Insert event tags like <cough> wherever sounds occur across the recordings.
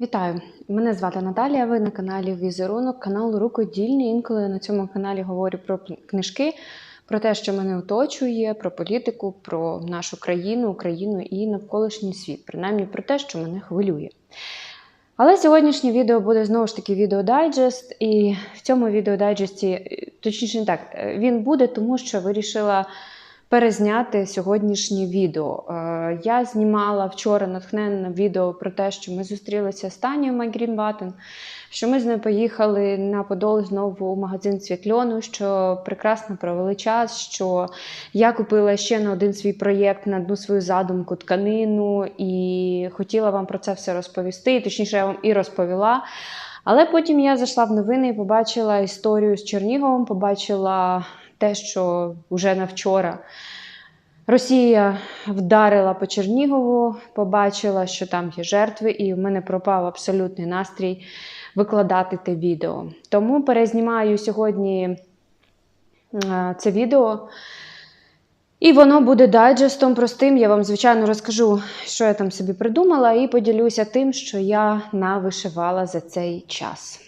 Вітаю! Мене звати Наталія. Ви на каналі Візерунок, канал Рукодільний. Інколи на цьому каналі говорю про книжки, про те, що мене оточує, про політику, про нашу країну, Україну і навколишній світ, принаймні про те, що мене хвилює. Але сьогоднішнє відео буде знову ж таки відеодайджест, і в цьому відеодайджесті, точніше не так, е, він буде, тому що вирішила перезняти сьогоднішнє відео. Е, Я знімала вчора натхненне відео про те, що ми зустрілися з Танією Майгрінбатен, що ми з нею поїхали на Подол знову у магазин Світльону, що прекрасно провели час, що я купила ще на один свій проєкт, на одну свою задумку тканину, і хотіла вам про це все розповісти. Точніше, я вам і розповіла. Але потім я зайшла в новини і побачила історію з Черніговом, побачила те, що вже на вчора Росія вдарила по Чернігову, побачила, що там є жертви, і в мене пропав абсолютний настрій викладати те відео. Тому перезнімаю сьогодні е, це відео. І воно буде дайджестом простим. Я вам, звичайно, розкажу, що я там собі придумала, і поділюся тим, що я навишивала за цей час.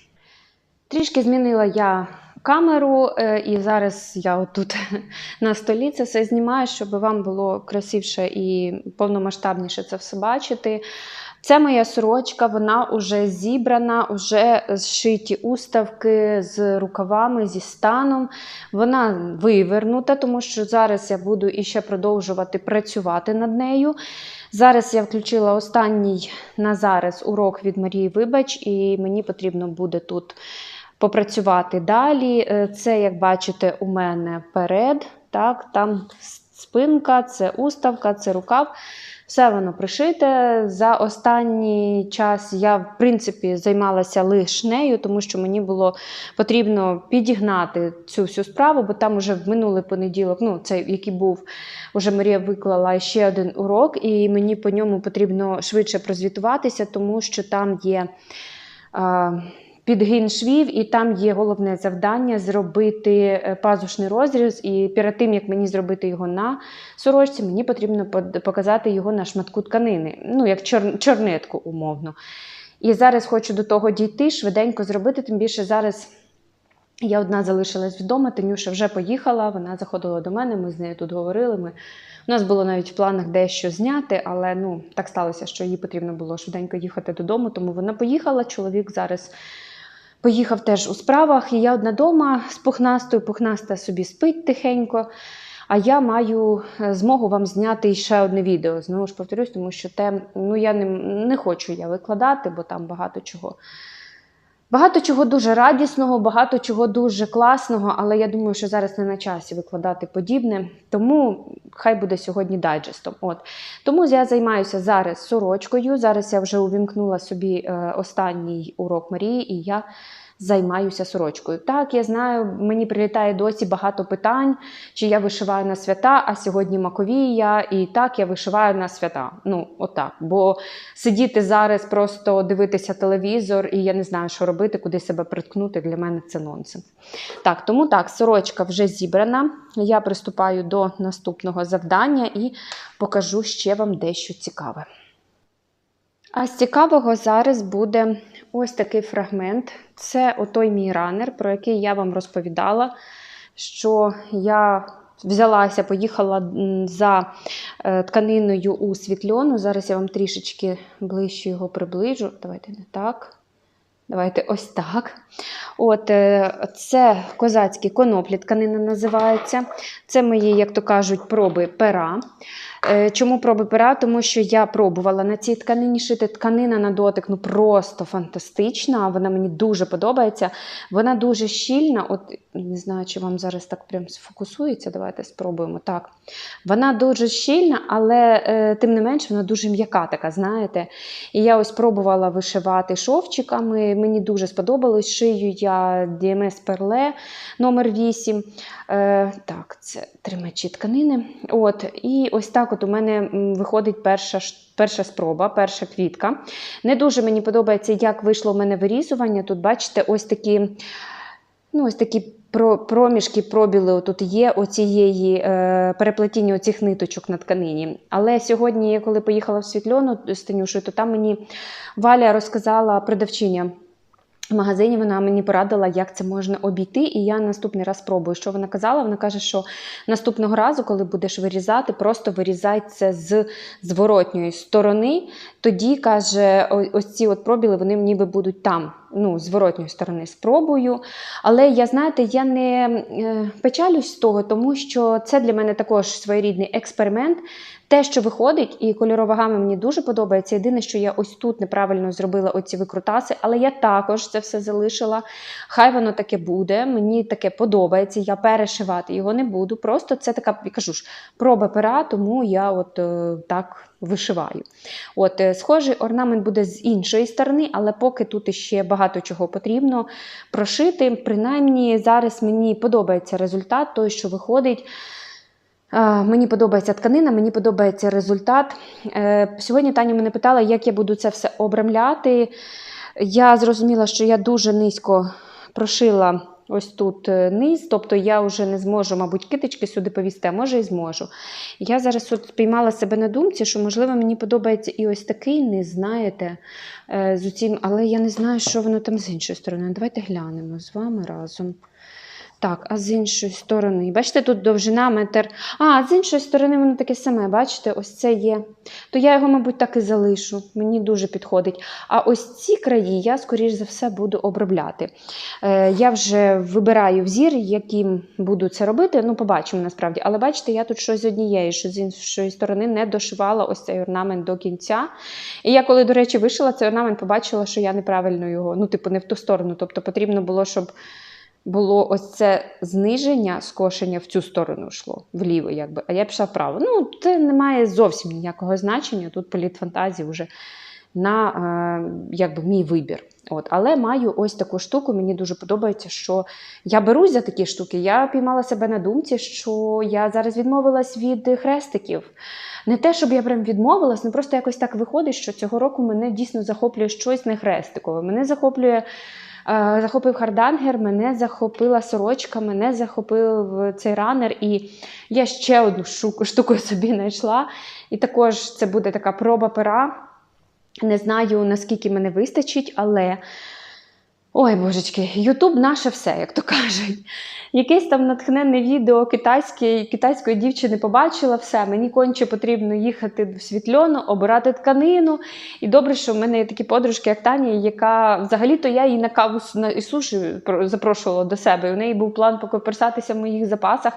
Трішки змінила я камеру, е, і зараз я отут <laughs> на столі це все знімаю, щоб вам було красивіше і повномасштабніше це все бачити. Це моя сорочка, вона вже зібрана, вже зшиті уставки з рукавами, зі станом. Вона вивернута, тому що зараз я буду іще продовжувати працювати над нею. Зараз я включила останній на зараз урок від Марії Вибач, і мені потрібно буде тут попрацювати далі. Е, Це, як бачите, у мене перед. Так, Там спинка, це уставка, це рукав. Все воно пришите. За останній час я, в принципі, займалася лише нею, тому що мені було потрібно підігнати цю всю справу, бо там уже в минулий понеділок, ну, цей, який був, уже Марія виклала ще один урок, і мені по ньому потрібно швидше прозвітуватися, тому що там є. А, Підгін швів, і там є головне завдання зробити е, пазушний розріз. І перед тим, як мені зробити його на сорочці, мені потрібно показати його на шматку тканини, ну як чор- чорнетку, умовно. І зараз хочу до того дійти, швиденько зробити, тим більше зараз. Я одна залишилась вдома, Танюша вже поїхала, вона заходила до мене, ми з нею тут говорили. Ми... У нас було навіть в планах дещо зняти, але ну, так сталося, що їй потрібно було швиденько їхати додому, тому вона поїхала. Чоловік зараз поїхав теж у справах, і я одна дома з пухнастою, пухнаста собі спить тихенько. А я маю е, змогу вам зняти ще одне відео. Знову ж повторюсь, тому що те, ну я не, не хочу я викладати, бо там багато чого. Багато чого дуже радісного, багато чого дуже класного, але я думаю, що зараз не на часі викладати подібне. Тому хай буде сьогодні дайджестом. От. Тому я займаюся зараз сорочкою. Зараз я вже увімкнула собі е, останній урок Марії, і я займаюся сорочкою. Так, я знаю, мені прилітає досі багато питань, чи я вишиваю на свята, а сьогодні Маковія, і так я вишиваю на свята. Ну, отак. Бо сидіти зараз, просто дивитися телевізор, і я не знаю, що робити, куди себе приткнути, для мене це нонсенс. Так, тому так, сорочка вже зібрана. Я приступаю до наступного завдання і покажу ще вам дещо цікаве. А з цікавого зараз буде ось такий фрагмент. Це отой мій ранер, про який я вам розповідала, що я взялася, поїхала за е, тканиною у світльону. Зараз я вам трішечки ближче його приближу. Давайте не так. Давайте ось так. От, е, Це козацькі коноплі, тканина називається. Це мої, як то кажуть, проби пера. Е, Чому проби пера? Тому що я пробувала на цій тканині шити. Тканина на дотик ну просто фантастична. Вона мені дуже подобається. Вона дуже щільна. От не знаю, чи вам зараз так прям сфокусується. Давайте спробуємо. Так. Вона дуже щільна, але е, тим не менш вона дуже м'яка, така, знаєте. І я ось пробувала вишивати шовчиками. Мені дуже сподобалось. Шию я DMS Perle номер 8. Е, так, це три мечі тканини. От, і ось так от у мене виходить перша, перша спроба, перша квітка. Не дуже мені подобається, як вийшло у мене вирізування. Тут, бачите, ось такі ну, ось такі проміжки, пробіли тут є оцієї е, переплетіння оцих ниточок на тканині. Але сьогодні, коли поїхала в Світльону з Танюшею, то там мені Валя розказала продавчиня. В магазині вона мені порадила, як це можна обійти, і я наступний раз спробую. Що вона казала? Вона каже, що наступного разу, коли будеш вирізати, просто вирізай це з зворотньої сторони. Тоді каже, ось ці от пробіли, вони ніби будуть там, ну, зворотньої сторони спробую. Але я знаєте, я не е, печалюсь з того, тому що це для мене також своєрідний експеримент. Те, що виходить, і кольорова гама мені дуже подобається. Єдине, що я ось тут неправильно зробила оці викрутаси, але я також це все залишила. Хай воно таке буде. Мені таке подобається. Я перешивати його не буду. Просто це така, я кажу ж, проба пера, тому я от е, так вишиваю. От, е, схожий орнамент буде з іншої сторони, але поки тут ще багато чого потрібно прошити. Принаймні, зараз мені подобається результат, той, що виходить. Мені подобається тканина, мені подобається результат. Е, Сьогодні Таня мене питала, як я буду це все обрамляти. Я зрозуміла, що я дуже низько прошила ось тут е, низ, тобто я вже не зможу, мабуть, китички сюди повісти, а може і зможу. Я зараз от спіймала себе на думці, що, можливо, мені подобається і ось такий низ, знаєте, е, з усім, але я не знаю, що воно там з іншої сторони. Давайте глянемо з вами разом. Так, а з іншої сторони. Бачите, тут довжина метр. А, з іншої сторони воно таке саме, бачите, ось це є. То я його, мабуть, так і залишу. Мені дуже підходить. А ось ці краї я, скоріш за все, буду обробляти. Е, я вже вибираю взір, яким буду це робити. Ну, побачимо насправді. Але бачите, я тут щось з однієї, що з іншої сторони не дошивала ось цей орнамент до кінця. І я, коли, до речі, вишила цей орнамент, побачила, що я неправильно його, ну, типу, не в ту сторону. Тобто потрібно було, щоб було ось це зниження, скошення в цю сторону йшло, вліво, якби, а я пішла вправо. Ну, це не має зовсім ніякого значення. Тут політ фантазії вже на е, якби, мій вибір. От, але маю ось таку штуку. Мені дуже подобається, що я берусь за такі штуки. Я піймала себе на думці, що я зараз відмовилась від хрестиків. Не те, щоб я прям відмовилась, ну просто якось так виходить, що цього року мене дійсно захоплює щось не хрестикове. Мене захоплює. Е, Захопив хардангер, мене захопила сорочка, мене захопив цей ранер, і я ще одну штуку, собі знайшла. І також це буде така проба пера. Не знаю, наскільки мене вистачить, але. Ой, божечки, Ютуб наше все, як то кажуть. Якесь там натхненне відео китайське, китайської дівчини побачила все. Мені конче потрібно їхати в світльону, обирати тканину. І добре, що в мене є такі подружки, як Таня, яка взагалі-то я її на каву і суші запрошувала до себе. І у неї був план покоперсатися в моїх запасах,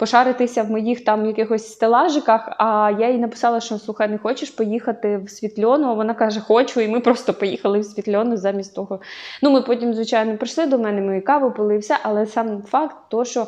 пошаритися в моїх там якихось стелажиках. А я їй написала, що слухай, не хочеш поїхати в світльону? Вона каже, хочу, і ми просто поїхали в світльону замість того. Ну, ми потім, звичайно, прийшли до мене, ми каву пили, і все, але сам факт, то, що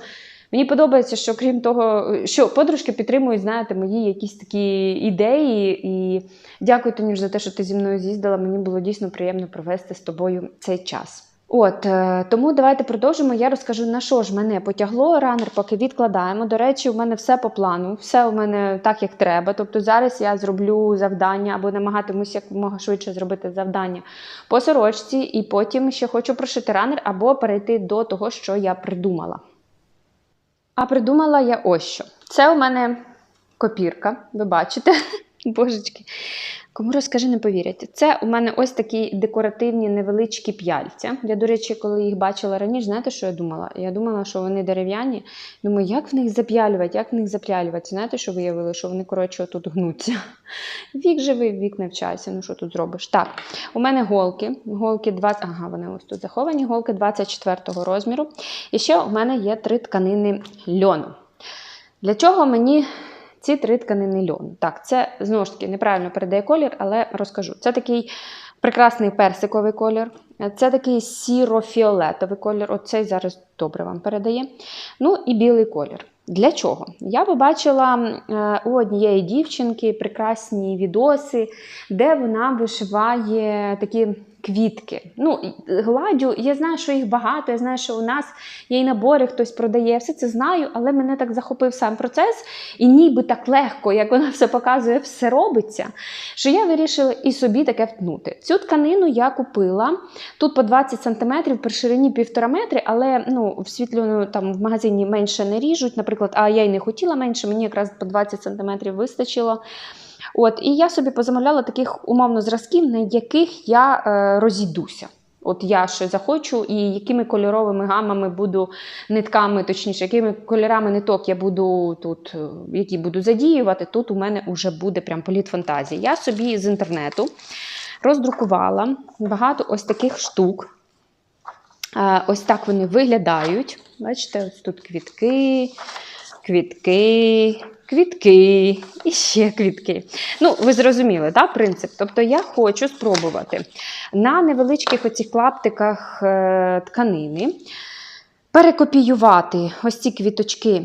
мені подобається, що крім того, що подружки підтримують, знаєте, мої якісь такі ідеї. І дякую, Танюш, за те, що ти зі мною з'їздила. Мені було дійсно приємно провести з тобою цей час. От е, тому давайте продовжимо. Я розкажу на що ж мене потягло ранер, поки відкладаємо. До речі, у мене все по плану, все у мене так, як треба. Тобто зараз я зроблю завдання або намагатимусь якомога швидше зробити завдання по сорочці, і потім ще хочу прошити ранер або перейти до того, що я придумала. А придумала я ось що. Це у мене копірка, ви бачите. Божечки. Кому розкажи, не повірять. Це у мене ось такі декоративні невеличкі п'яльця. Я, до речі, коли їх бачила раніше, знаєте, що я думала? Я думала, що вони дерев'яні. Думаю, як в них зап'ялювати, як в них зап'ялювати. Знаєте, що виявили, що вони, коротше, тут гнуться. <laughs> Вік живий, вік не вчайся. Ну що тут зробиш? Так, у мене голки. Голки 20, ага, вони ось тут заховані, голки 24 розміру. І ще у мене є три тканини льону. Для чого мені ці три тканини льону? Так, це знову ж таки неправильно передає колір, але розкажу. Це такий прекрасний персиковий колір, це такий сіро-фіолетовий колір. Оцей зараз добре вам передає. Ну і білий колір. Для чого? Я побачила е, у однієї дівчинки прекрасні відоси, де вона вишиває такі квітки. Ну, гладю, я знаю, що їх багато, я знаю, що у нас є і набори, хтось продає. Все це знаю, але мене так захопив сам процес, і ніби так легко, як вона все показує, все робиться. Що я вирішила і собі таке втнути. Цю тканину я купила тут по 20 см, при ширині 1,5 метри, але ну, в світлю там в магазині менше не ріжуть, наприклад, а я й не хотіла менше, мені якраз по 20 см вистачило. От, І я собі позамовляла таких умовно зразків, на яких я е, розійдуся. От я що захочу, і якими кольоровими гамами буду нитками, точніше, якими кольорами ниток я буду тут, е, які буду задіювати, тут у мене вже буде прям політ фантазії. Я собі з інтернету роздрукувала багато ось таких штук. Е, Ось так вони виглядають. Бачите, ось тут квітки, квітки, квітки і ще квітки. Ну, ви зрозуміли, так, принцип? Тобто я хочу спробувати на невеличких оцих клаптиках е, тканини перекопіювати ось ці квіточки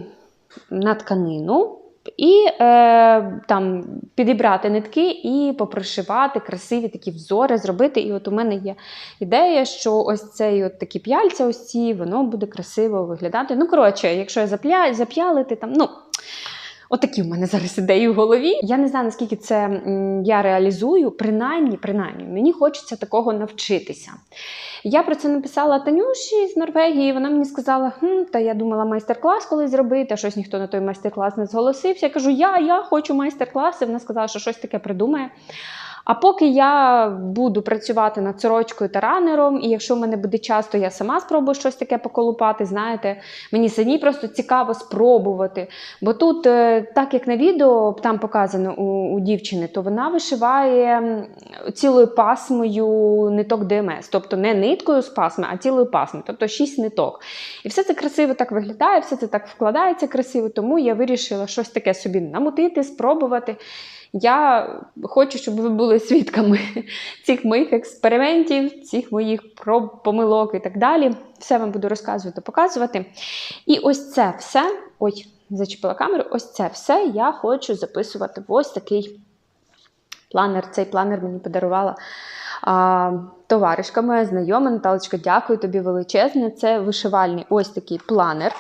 на тканину. І е, там підібрати нитки і попрошивати красиві такі взори, зробити. І от у мене є ідея, що ось цей от такі п'яльця, ось ці, воно буде красиво виглядати. Ну, коротше, якщо я зап'я, зап'ялити там, ну. Отакі в мене зараз ідеї в голові. Я не знаю, наскільки це я реалізую, принаймні, принаймні, мені хочеться такого навчитися. Я про це написала Танюші з Норвегії. Вона мені сказала: хм, та я думала майстер-клас колись зробити, а щось ніхто на той майстер-клас не зголосився. Я кажу, я, я хочу майстер-класи. Вона сказала, що щось таке придумає. А поки я буду працювати над сорочкою та ранером, і якщо в мене буде час, то я сама спробую щось таке поколупати. Знаєте, мені самі просто цікаво спробувати. Бо тут, е, так як на відео там показано у, у дівчини, то вона вишиває цілою пасмою ниток ДМС, тобто не ниткою з пасми, а цілою пасмою, тобто 6 ниток. І все це красиво так виглядає, все це так вкладається красиво, тому я вирішила щось таке собі намутити, спробувати. Я хочу, щоб ви були свідками <laughs> цих моїх експериментів, цих моїх проб, помилок і так далі. Все вам буду розказувати, показувати. І ось це все, ой, зачепила камеру, ось це все я хочу записувати в ось такий планер. Цей планер мені подарувала а, товаришка моя знайома. Наталочка, дякую тобі величезне. Це вишивальний ось такий планер.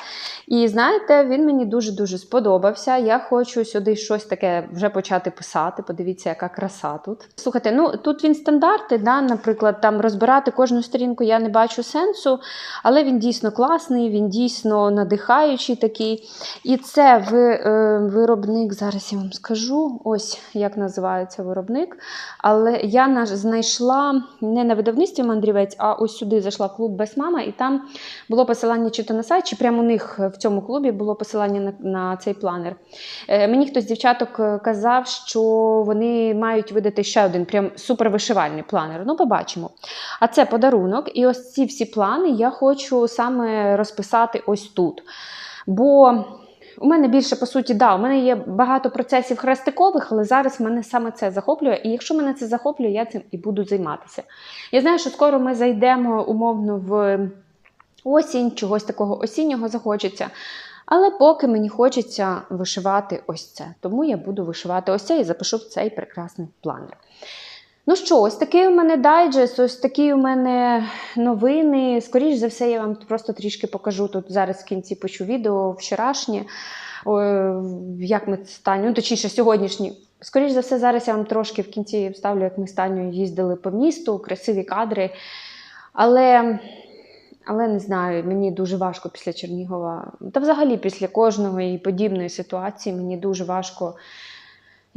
І знаєте, він мені дуже-дуже сподобався. Я хочу сюди щось таке вже почати писати. Подивіться, яка краса тут. Слухайте, ну тут він стандарти, да, наприклад, там розбирати кожну сторінку я не бачу сенсу, але він дійсно класний, він дійсно надихаючий такий. І це е, виробник, зараз я вам скажу, ось як називається виробник. Але я знайшла не на видавництві мандрівець, а ось сюди зайшла клуб без мама, і там було посилання чи то на сайт, чи прямо у них в цьому клубі було посилання на, на цей планер. Е, мені хтось з дівчаток е, казав, що вони мають видати ще один прям супервишивальний планер. Ну, побачимо. А це подарунок. І ось ці всі плани я хочу саме розписати ось тут. Бо у мене більше, по суті, да, у мене є багато процесів хрестикових, але зараз мене саме це захоплює. І якщо мене це захоплює, я цим і буду займатися. Я знаю, що скоро ми зайдемо умовно в осінь, чогось такого осіннього захочеться. Але поки мені хочеться вишивати ось це. Тому я буду вишивати ось це і запишу в цей прекрасний планер. Ну що, ось такий у мене дайджест, ось такі у мене новини. Скоріше за все, я вам просто трішки покажу тут зараз в кінці почу відео вчорашнє, о, як ми з ну, точніше, сьогоднішні. Скоріше за все, зараз я вам трошки в кінці вставлю, як ми з Таню їздили по місту, красиві кадри. Але, але не знаю, мені дуже важко після Чернігова, та взагалі після кожної подібної ситуації мені дуже важко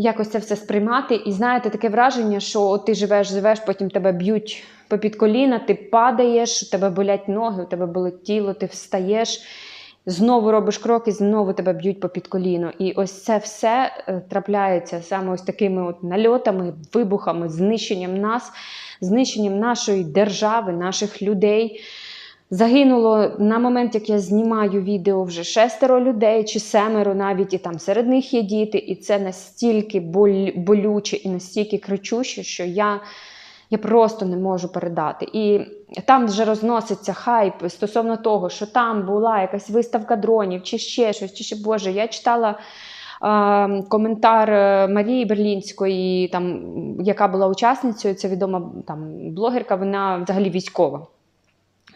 якось це все сприймати. І знаєте, таке враження, що ти живеш, живеш, потім тебе б'ють попід коліна, ти падаєш, у тебе болять ноги, у тебе болить тіло, ти встаєш. Знову робиш кроки, знову тебе б'ють попід коліно. І ось це все е, трапляється саме ось такими от нальотами, вибухами, знищенням нас, знищенням нашої держави, наших людей. Загинуло на момент, як я знімаю відео, вже шестеро людей чи семеро навіть, і там серед них є діти. І це настільки болюче і настільки кричуще, що я, я просто не можу передати. І там вже розноситься хайп стосовно того, що там була якась виставка дронів, чи ще щось, чи ще Боже. Я читала коментар е, Марії Берлінської, там, яка була учасницею, це відома там, блогерка, вона взагалі військова.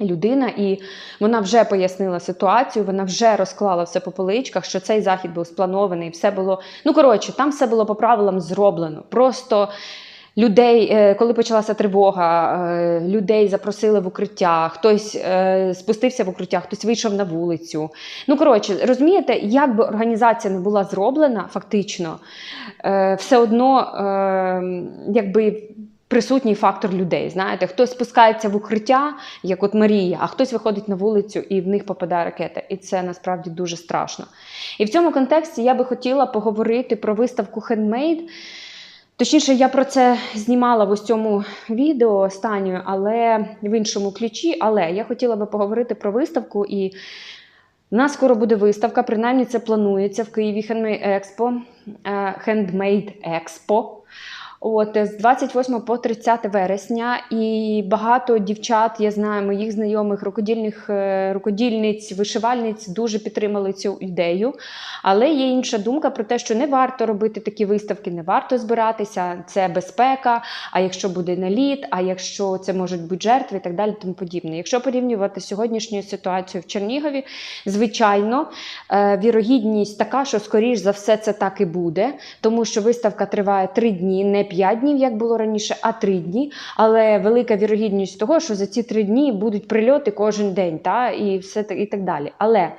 Людина, і вона вже пояснила ситуацію, вона вже розклала все по поличках, що цей захід був спланований, все було. Ну коротше, там все було по правилам зроблено. Просто людей, е, коли почалася тривога, е, людей запросили в укриття, хтось е, спустився в укриття, хтось вийшов на вулицю. Ну коротше, розумієте, як би організація не була зроблена, фактично, все одно, якби. Присутній фактор людей. Знаєте, хтось спускається в укриття, як от Марія, а хтось виходить на вулицю і в них попадає ракета. І це насправді дуже страшно. І в цьому контексті я би хотіла поговорити про виставку Handmade. Точніше, я про це знімала в ось цьому відео останньою, але в іншому ключі. Але я хотіла би поговорити про виставку і. У нас скоро буде виставка, принаймні це планується в Києві Handmade Expo, е, Handmade Expo. От з 28 по 30 вересня, і багато дівчат, я знаю, моїх знайомих рукодільних е, рукодільниць, вишивальниць дуже підтримали цю ідею. Але є інша думка про те, що не варто робити такі виставки, не варто збиратися. Це безпека. А якщо буде наліт, а якщо це можуть бути жертви і так далі, тому подібне. Якщо порівнювати сьогоднішню ситуацію в Чернігові, звичайно, е, вірогідність така, що скоріш за все це так і буде, тому що виставка триває три дні, не 5 днів, як було раніше, а 3 дні. Але велика вірогідність того, що за ці 3 дні будуть прильоти кожен день, та, і все і так далі. Але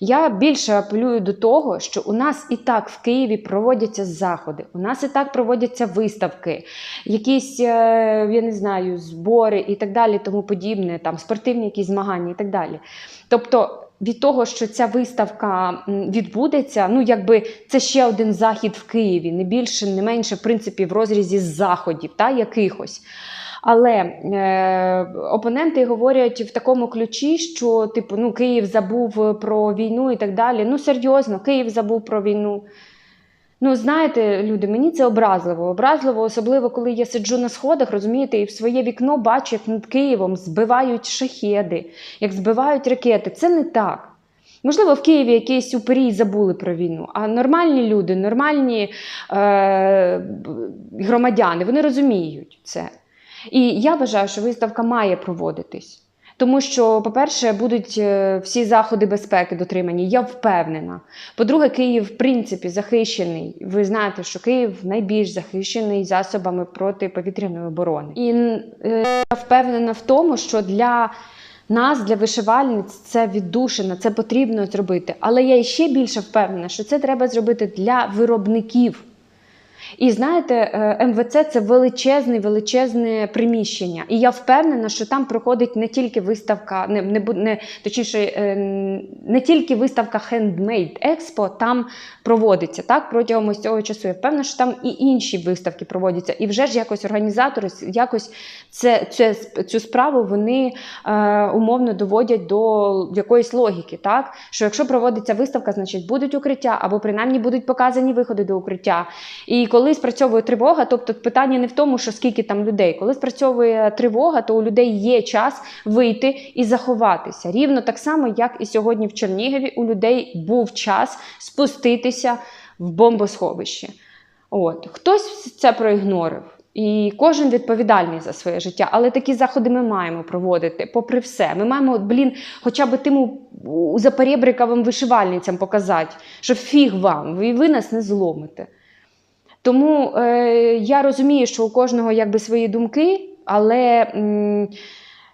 я більше апелюю до того, що у нас і так в Києві проводяться заходи, у нас і так проводяться виставки, якісь, е, я не знаю, збори і так далі, тому подібне, там спортивні якісь змагання і так далі. Тобто. Від того, що ця виставка відбудеться, ну якби це ще один захід в Києві, не більше, не менше, в принципі, в розрізі заходів, та якихось. Але е, опоненти говорять в такому ключі, що типу, ну, Київ забув про війну і так далі. Ну, серйозно, Київ забув про війну. Ну, знаєте, люди, мені це образливо. Образливо, особливо, коли я сиджу на сходах, розумієте, і в своє вікно бачу, як над Києвом збивають шахеди, як збивають ракети. Це не так. Можливо, в Києві якісь упері забули про війну, а нормальні люди, нормальні е, громадяни, вони розуміють це. І я вважаю, що виставка має проводитись. Тому що, по-перше, будуть е, всі заходи безпеки дотримані, я впевнена. По-друге, Київ, в принципі, захищений. Ви знаєте, що Київ найбільш захищений засобами протиповітряної оборони. І е, я впевнена в тому, що для нас, для вишивальниць, це віддушина, це потрібно зробити. Але я ще більше впевнена, що це треба зробити для виробників. І знаєте, е, МВЦ це величезне, величезне приміщення. І я впевнена, що там проходить не тільки виставка, не, не, не точніше, е, не тільки виставка Handmade Expo там проводиться так протягом ось цього часу. Я впевнена, що там і інші виставки проводяться. І вже ж якось організатори якось це, це, цю справу вони е, умовно доводять до якоїсь логіки. Так? Що якщо проводиться виставка, значить будуть укриття, або принаймні будуть показані виходи до укриття. І коли спрацьовує тривога, тобто питання не в тому, що скільки там людей. Коли спрацьовує тривога, то у людей є час вийти і заховатися. Рівно так само, як і сьогодні в Чернігові, у людей був час спуститися в бомбосховище. От хтось це проігнорив. І кожен відповідальний за своє життя, але такі заходи ми маємо проводити, попри все. Ми маємо, блін, хоча б тим запорєбриковим вишивальницям показати, що фіг вам, ви, ви нас не зломите. Тому е, я розумію, що у кожного якби свої думки, але м,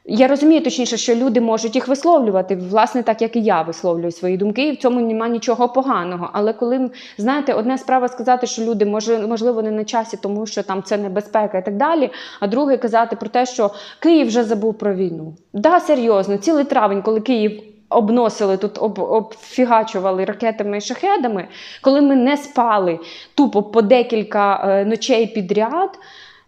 я розумію точніше, що люди можуть їх висловлювати, власне, так як і я висловлюю свої думки, і в цьому немає нічого поганого. Але коли знаєте, одна справа сказати, що люди може, можливо не на часі, тому що там це небезпека і так далі. А друге казати про те, що Київ вже забув про війну. Да, серйозно, цілий травень, коли Київ. Обносили тут, об, обфігачували ракетами і шахедами, коли ми не спали тупо по декілька е, ночей підряд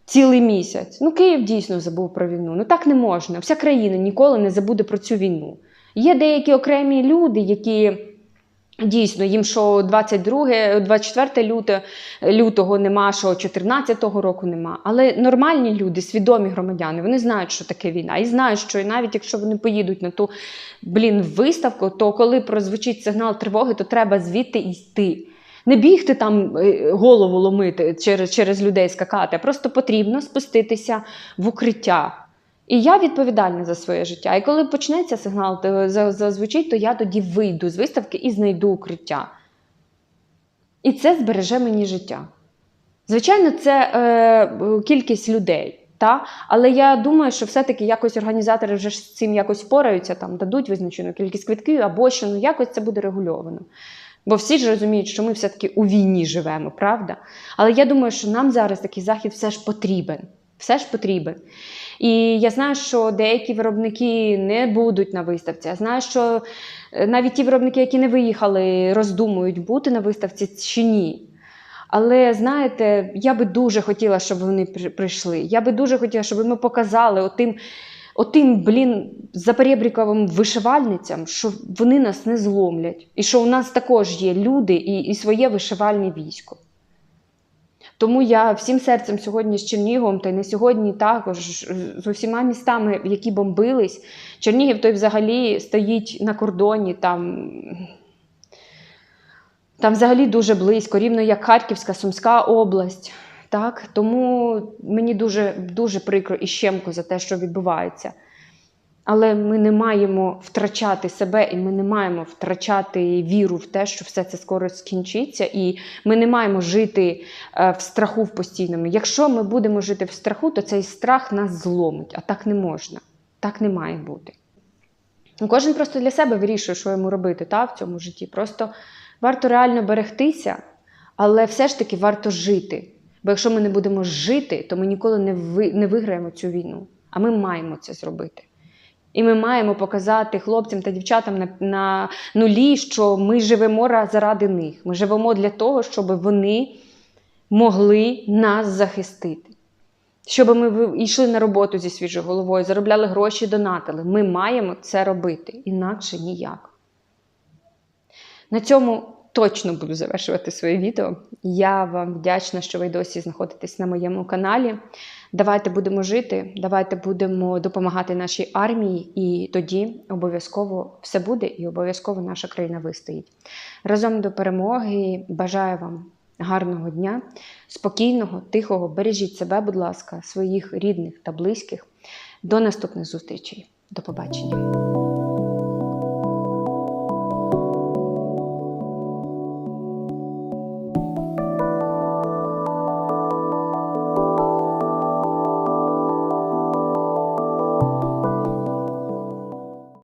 цілий місяць. Ну, Київ дійсно забув про війну. Ну так не можна. Вся країна ніколи не забуде про цю війну. Є деякі окремі люди, які. Дійсно, їм що 22, 24 люте, лютого нема, що 14-го року нема. Але нормальні люди, свідомі громадяни, вони знають, що таке війна. І знають, що навіть якщо вони поїдуть на ту блін виставку, то коли прозвучить сигнал тривоги, то треба звідти йти. Не бігти там е, голову ломити через, через людей скакати, а просто потрібно спуститися в укриття. І я відповідальна за своє життя. І коли почнеться сигнал, зазвучить, то я тоді вийду з виставки і знайду укриття. І це збереже мені життя. Звичайно, це е, кількість людей. Та? Але я думаю, що все-таки якось організатори вже з цим якось впораються, там, дадуть визначену кількість квитків або що, ну якось це буде регульовано. Бо всі ж розуміють, що ми все-таки у війні живемо, правда? Але я думаю, що нам зараз такий захід все ж потрібен. Все ж потрібен. І я знаю, що деякі виробники не будуть на виставці. Я знаю, що е, навіть ті виробники, які не виїхали, роздумують бути на виставці чи ні. Але знаєте, я би дуже хотіла, щоб вони при- прийшли. Я би дуже хотіла, щоб ми показали отим, отим блін, запорєбріковим вишивальницям, що вони нас не зломлять. І що у нас також є люди і, і своє вишивальне військо. Тому я всім серцем сьогодні з Черніговом, та й не сьогодні також з усіма містами, які бомбились. Чернігів той взагалі стоїть на кордоні, там, там взагалі дуже близько, рівно як Харківська, Сумська область. Так? Тому мені дуже, дуже прикро і щемко за те, що відбувається. Але ми не маємо втрачати себе, і ми не маємо втрачати віру в те, що все це скоро скінчиться, і ми не маємо жити е, в страху в постійному. Якщо ми будемо жити в страху, то цей страх нас зломить, а так не можна. Так не має бути. Кожен просто для себе вирішує, що йому робити та, в цьому житті. Просто варто реально берегтися, але все ж таки варто жити. Бо якщо ми не будемо жити, то ми ніколи не, не виграємо цю війну. А ми маємо це зробити. І ми маємо показати хлопцям та дівчатам на, на нулі, що ми живемо заради них. Ми живемо для того, щоб вони могли нас захистити. Щоб ми йшли на роботу зі свіжою головою, заробляли гроші, донатили. Ми маємо це робити, інакше ніяк. На цьому точно буду завершувати своє відео. Я вам вдячна, що ви досі знаходитесь на моєму каналі. Давайте будемо жити, давайте будемо допомагати нашій армії, і тоді обов'язково все буде, і обов'язково наша країна вистоїть. Разом до перемоги бажаю вам гарного дня, спокійного, тихого. Бережіть себе, будь ласка, своїх рідних та близьких. До наступних зустрічей. До побачення.